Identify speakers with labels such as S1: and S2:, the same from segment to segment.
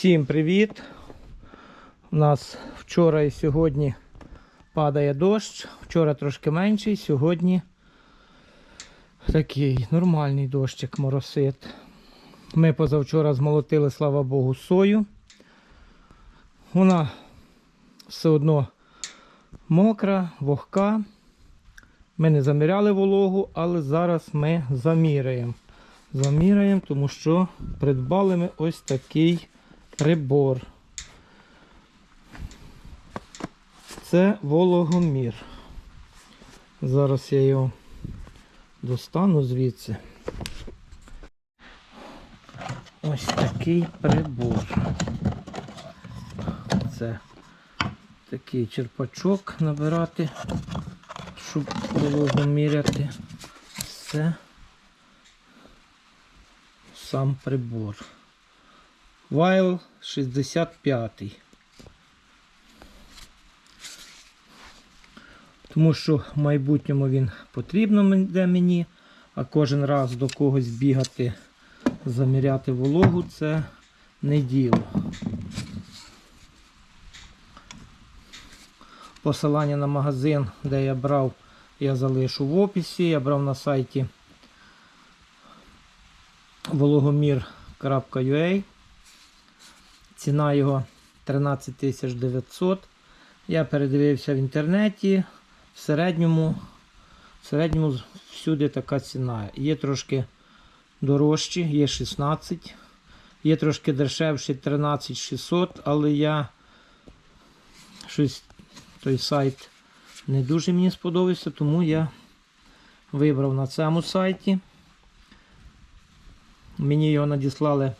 S1: Всім привіт! У нас вчора і сьогодні падає дощ. Вчора трошки менший, сьогодні такий нормальний дощик моросит. Ми позавчора змолотили, слава Богу, сою. Вона все одно мокра, вогка. Ми не заміряли вологу, але зараз ми заміряємо. Заміряємо, тому що придбали ми ось такий прибор. Це вологомір. Зараз я його достану звідси. Ось такий прибор. Це такий черпачок набирати, щоб вологу міряти. Це сам прибор. Вайл 65. Тому що в майбутньому він потрібно де мені, а кожен раз до когось бігати, заміряти вологу це не діло. Посилання на магазин, де я брав, я залишу в описі. Я брав на сайті вологомір.ua. Ціна його 13 900. Я передивився в інтернеті. В середньому, в середньому всюди така ціна. Є трошки дорожчі, є 16, є трошки дешевші 13 600, але я щось той сайт не дуже мені сподобався, тому я вибрав на цьому сайті. Мені його надіслали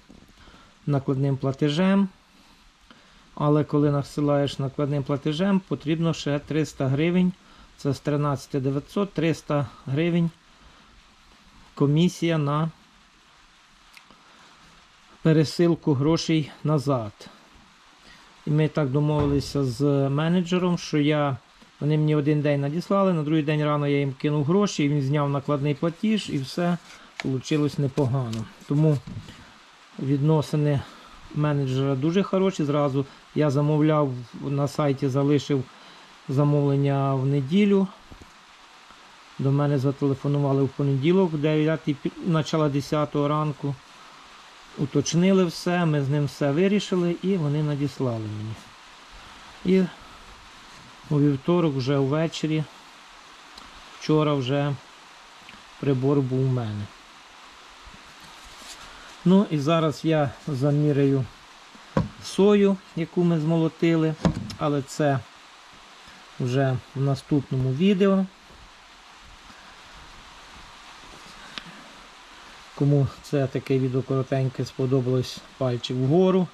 S1: накладним платежем. Але коли насилаєш накладним платежем, потрібно ще 300 гривень. Це з 13 900, 300 гривень комісія на пересилку грошей назад. І ми так домовилися з менеджером, що я, вони мені один день надіслали, на другий день рано я їм кинув гроші, і він зняв накладний платіж і все вийшло непогано. Тому відносини менеджера дуже хороші. Зразу я замовляв на сайті, залишив замовлення в неділю. До мене зателефонували в понеділок, 9, начало 10 ранку. Уточнили все, ми з ним все вирішили і вони надіслали мені. І у вівторок вже ввечері, вчора вже прибор був у мене. Ну і зараз я заміряю сою, яку ми змолотили, але це вже в наступному відео. Кому це таке відео коротеньке сподобалось пальчик вгору.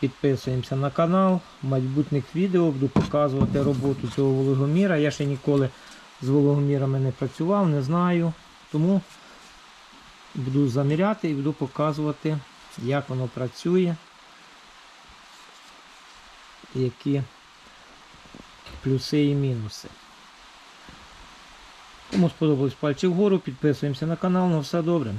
S1: Підписуємося на канал. В майбутніх відео буду показувати роботу цього вологоміра. Я ще ніколи з вологомірами не працював, не знаю. Тому буду заміряти і буду показувати, як воно працює, які плюси і мінуси. Кому сподобалось пальчик вгору, підписуємося на канал, на все добре.